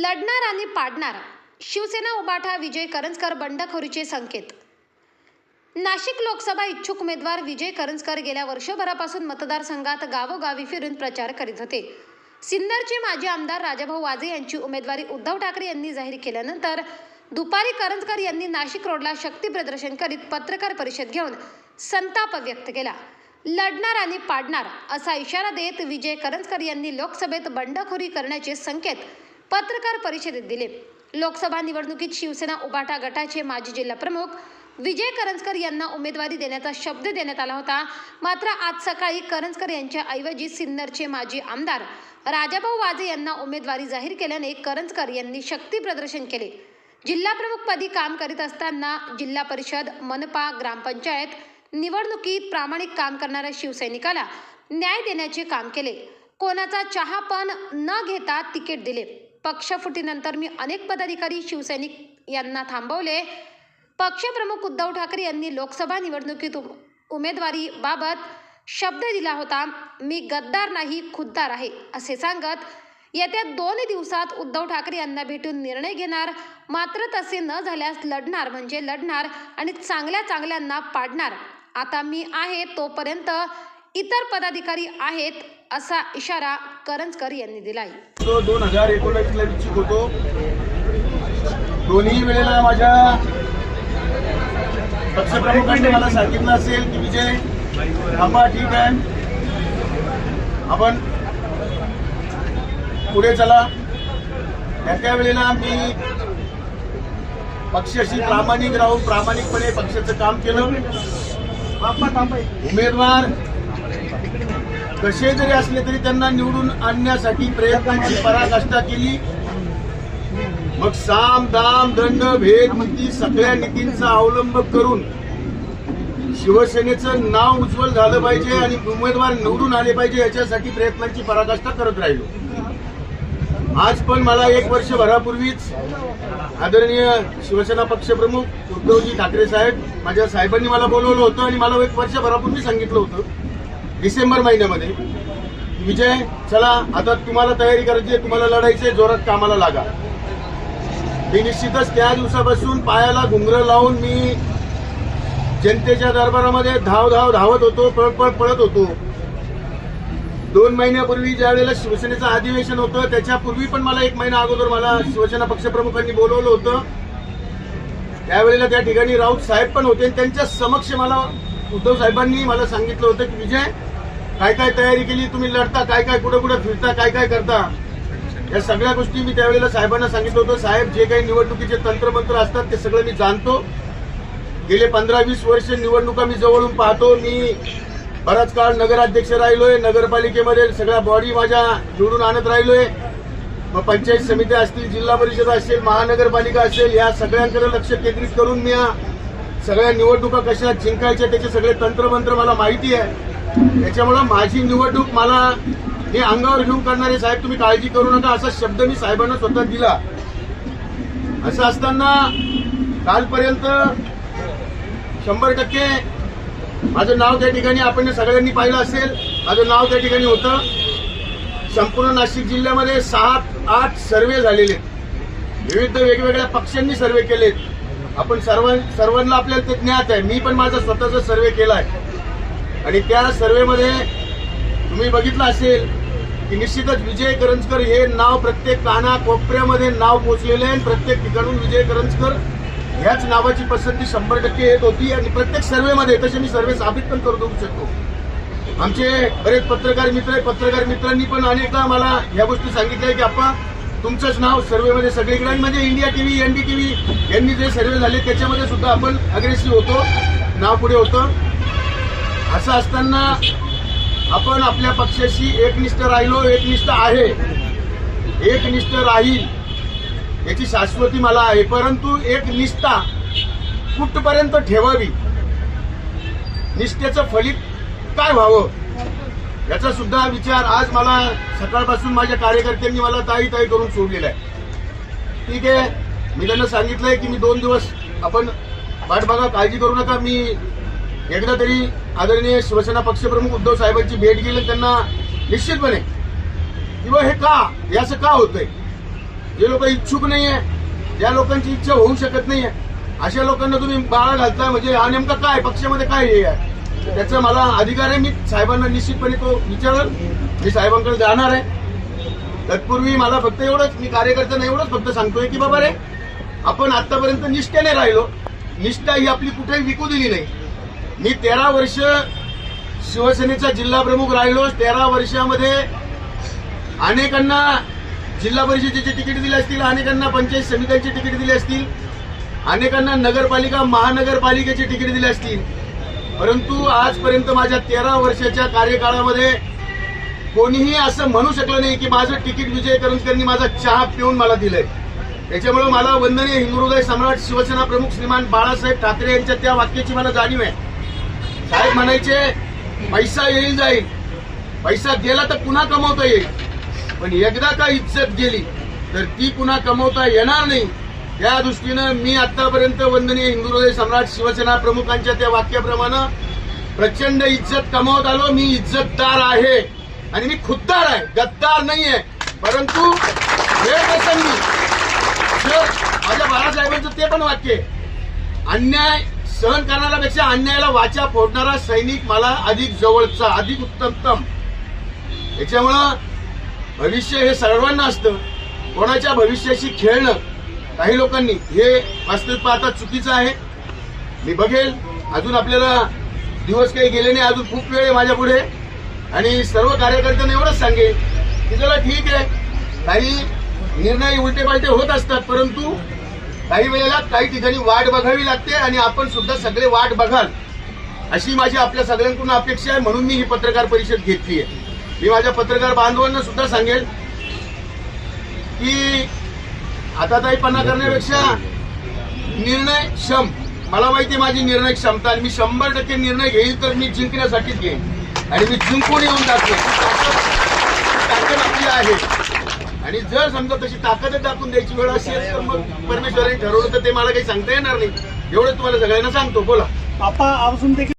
लढणार आणि पाडणार. शिवसेना उबाठा विजय करंजकर बंडखोरीचे संकेत. नाशिक लोकसभा इच्छुक उमेदवार विजय करंजकर गेल्या वर्षभरापासून मतदारसंघात गावोगावी फिरून प्रचार करीत होते. सिन्नरचे माजी आमदार राजाभाऊ वाजे यांची उमेदवारी उद्धव ठाकरे यांनी जाहीर केल्यानंतर दुपारी करंजकर यांनी नाशिक रोडला शक्ती प्रदर्शन करीत पत्रकार परिषद घेऊन संताप व्यक्त केला. लढणार आणि पाडणार असा इशारा देत विजय करंजकर यांनी लोकसभेत बंडखोरी करण्याचे संकेत पत्रकार परिषदेत दिले. लोकसभा निवडणुकीत शिवसेना उबाटा गटाचे माजी जिल्हा प्रमुख विजय करंजकर यांना उमेदवारी देण्याचा शब्द देण्यात आला होता. मात्र आज सकाळी करंजकर यांच्या ऐवजी सिन्नरचे माजी आमदार राजाभाऊ वाजे यांना उमेदवारी जाहीर केल्याने करंजकर यांनी शक्ती प्रदर्शन केले. जिल्हा प्रमुखपदी काम करीत असताना जिल्हा परिषद मनपा ग्रामपंचायत निवडणुकीत प्रामाणिक काम करणाऱ्या शिवसैनिकाला न्याय देण्याचे काम केले. कोणाचा चहा पण न घेता तिकीट दिले. पक्षफुटीनंतर मी अनेक पदाधिकारी शिवसैनिक यांना थांबवले. पक्षप्रमुख उद्धव ठाकरे यांनी लोकसभा निवडणुकीत उम- उमेदवारीबाबत शब्द दिला होता मी गद्दार नाही खुद्दार आहे असे सांगत येत्या दोन दिवसात उद्धव ठाकरे यांना भेटून निर्णय घेणार. मात्र तसे न झाल्यास लढणार म्हणजे लढणार आणि चांगल्या चांगल्यांना पाडणार. आता मी आहे तोपर्यंत इतर पदाधिकारी आहेत असा इशारा करंजकर यांनी दिलाय. तो दोन हजार एकोणीसला इच्छुक होतो. दोन्ही वेळेला माझ्या पक्षप्रमुखांनी मला सांगितलं असेल की विजय थांबा ठीक आहे. आपण पुढे चला. त्या त्या वेळेला मी पक्षाशी प्रामाणिक राहून प्रामाणिकपणे पक्षाचं काम केलं. उमेदवार कसे जरी असले तरी त्यांना निवडून आणण्यासाठी प्रयत्नांची पराकाष्ठा केली. मग साम दाम दंड भेद नीती सगळ्या नीतींचा अवलंब करून शिवसेनेचं नाव उज्ज्वल झालं पाहिजे आणि उमेदवार निवडून आले पाहिजे याच्यासाठी प्रयत्नांची पराकाष्ठा करत राहिलो. आज पण मला एक वर्षभरापूर्वीच आदरणीय शिवसेना पक्षप्रमुख उद्धवजी ठाकरे साहेब माझ्या साहेबांनी मला बोलवलं होतं आणि मला एक वर्षभरापूर्वी सांगितलं होतं. डिसेंबर महिन्यामध्ये. विजय चला आता तुम्हाला तयारी करायची आहे तुम्हाला लढायचे जोरात कामाला लागा. मी निश्चितच त्या दिवसापासून पायाला घुंगरं लावून मी जनतेच्या दरबारामध्ये धाव धाव धावत होतो पळ पळ पळत होतो. दोन महिन्यापूर्वी ज्या वेळेला शिवसेनेचं अधिवेशन होतं त्याच्यापूर्वी पण मला एक महिना अगोदर मला शिवसेना पक्षप्रमुखांनी बोलवलं होतं. त्यावेळेला त्या ठिकाणी राऊत साहेब पण होते आणि त्यांच्या समक्ष मला उद्धव साहेबांनी मला सांगितलं होतं की विजय काय काय तयारी केली तुम्ही लढता काय काय कुठं कुठं फिरता काय काय करता? या सगळ्या गोष्टी मी त्यावेळेला साहेबांना सांगितलं होतं. साहेब जे काही निवडणुकीचे तंत्रमंत्र असतात ते सगळं मी जाणतो. गेले पंधरा वीस वर्ष निवडणुका मी जवळून पाहतो. मी बराच काळ नगराध्यक्ष राहिलोय. नगरपालिकेमध्ये सगळ्या बॉडी माझ्या निवडून आणत राहिलोय. मग पंचायत समित्या असतील जिल्हा परिषद असेल महानगरपालिका असेल या सगळ्यांकडे लक्ष केंद्रित करून मी या सगळ्या निवडणुका कशा जिंकायच्या त्याचे सगळे तंत्रमंत्र मला माहिती आहे. त्याच्यामुळं माझी निवडणूक मला हे अंगावर घेऊन करणारे साहेब तुम्ही काळजी करू नका असा शब्द मी साहेबांना स्वतः दिला. असं असताना कालपर्यंत शंभर टक्के माझं नाव त्या ठिकाणी आपण सगळ्यांनी पाहिलं असेल माझं नाव त्या ठिकाणी होतं. संपूर्ण नाशिक जिल्ह्यामध्ये सात आठ सर्वे झालेले आहेत. विविध वेगवेगळ्या पक्षांनी सर्वे केलेत. आपण सर्व सर्वांना आपल्याला ते ज्ञात आहे. मी पण माझा स्वतःचा सर्वे केला आहे आणि त्या सर्वेमध्ये तुम्ही बघितलं असेल की निश्चितच विजय करंजकर हे नाव प्रत्येक काना कोपऱ्यामध्ये नाव पोचलेलं आहे आणि प्रत्येक ठिकाणून विजय करंजकर ह्याच नावाची पसंती शंभर टक्के येत होती. आणि प्रत्येक सर्वेमध्ये तसे मी सर्वे साबित पण करू देऊ शकतो. आमचे बरेच पत्रकार मित्र आहे पत्रकार मित्रांनी पण अनेकदा मला या गोष्टी सांगितल्या की आपण तुमचंच नाव सर्वेमध्ये सगळीकडे आणि म्हणजे इंडिया टीव्ही एनडी टीव्ही यांनी जे सर्वे झाले त्याच्यामध्ये सुद्धा आपण अग्रेसिव्ह होतो. नाव पुढे होतं. असं असताना आपण आपल्या पक्षाशी एकनिष्ठ राहिलो एकनिष्ठ आहे. एकनिष्ठ राहील याची शाश्वती मला आहे. परंतु एक निष्ठा कुठपर्यंत ठेवावी? निष्ठेचं फलित काय व्हावं? याचा सुद्धा विचार आज मला सकाळपासून माझ्या कार्यकर्त्यांनी मला ताई ताई करून सोडलेला आहे. ठीक आहे मी त्यांना सांगितलंय की मी दोन दिवस आपण वाट बघा काळजी करू नका. मी एकदा तरी आदरणीय शिवसेना पक्षप्रमुख उद्धव साहेबांची भेट गेली त्यांना निश्चितपणे. किंवा हे का? याचं असं का होतंय? जे लोक इच्छुक नाही आहे ज्या लोकांची इच्छा होऊ शकत नाही आहे अशा लोकांना तुम्ही बाळा घालताय म्हणजे हा नेमका काय? पक्षामध्ये काय हे आहे? तर त्याचा मला अधिकार आहे. मी साहेबांना निश्चितपणे तो विचारल. मी साहेबांकडे जाणार आहे. तत्पूर्वी मला फक्त एवढंच मी कार्यकर्त्यांना एवढंच फक्त सांगतोय की बाबा रे आपण आतापर्यंत निष्ठेने राहिलो. निष्ठा ही आपली कुठेही विकू दिली नाही. मी तेरा वर्ष शिवसेनेचा जिल्हा प्रमुख राहिलो तेरा वर्षामध्ये अनेकांना जिल्हा परिषदेचे तिकीट दिली असतील अनेकांना पंचायत समित्यांची तिकीट दिली असतील अनेकांना नगरपालिका महानगरपालिकेची तिकीट दिली असतील. परंतु आजपर्यंत माझ्या तेरा वर्षाच्या कार्यकाळामध्ये कोणीही असं म्हणू शकलं नाही की माझं तिकीट विजय करंजकरांनी माझा चहा पिऊन मला दिलंय. त्याच्यामुळे मला वंदनीय हिंदुहृदय सम्राट शिवसेना प्रमुख श्रीमान बाळासाहेब ठाकरे यांच्या त्या वाक्याची मला जाणीव आहे. साहेब म्हणायचे पैसा येईल जाईल. पैसा गेला तर पुन्हा कमवता येईल. पण एकदा का इज्जत गेली तर ती पुन्हा कमवता येणार नाही. त्या दृष्टीनं मी आतापर्यंत वंदनीय हिंदू हृदय सम्राट शिवसेना प्रमुखांच्या त्या वाक्याप्रमाणे प्रचंड इज्जत कमवत आलो. मी इज्जतदार आहे आणि मी खुद्दार आहे. गद्दार नाहीये. परंतु वेळ प्रसंगी माझ्या बाळासाहेबांचं ते पण वाक्य आहे. अन्याय सहन करणाऱ्यापेक्षा अन्यायाला वाचा फोडणारा सैनिक मला अधिक जवळचा अधिक उत्तमतम. याच्यामुळं भविष्य हे सर्वांना असतं. कोणाच्या भविष्याशी खेळणं काही लोकांनी हे वास्तविक आता चुकीचं आहे. मी बघेल. अजून आपल्याला दिवस काही गेले नाही अजून खूप वेळ आहे माझ्या पुढे. आणि सर्व कार्यकर्त्यांना एवढंच सांगेल की चला ठीक आहे. काही निर्णय उलटे पालटे होत असतात परंतु काही वेळेला काही ठिकाणी वाट बघावी लागते आणि आपण सुद्धा सगळे वाट बघाल. अशी माझी आपल्या सगळ्यांकडून अपेक्षा आहे म्हणून मी ही पत्रकार परिषद घेतली आहे. मी माझ्या पत्रकार बांधवांना सुद्धा सांगेल की हाताताईपणा करण्यापेक्षा निर्णय क्षम. मला माहिती आहे माझी निर्णय क्षमता आणि मी शंभर टक्के निर्णय घेईल तर मी जिंकण्यासाठीच घेईन. आणि मी जिंकून येऊन दाखवेन ताकद आपली आहे. आणि जर समजा तशी ताकद टाकून द्यायची वेळ असेल तर मग परमेश्वरांनी ठरवलं तर ते मला काही सांगता येणार नाही. एवढं तुम्हाला सगळ्यांना सांगतो. बोला. आपा अजून देखील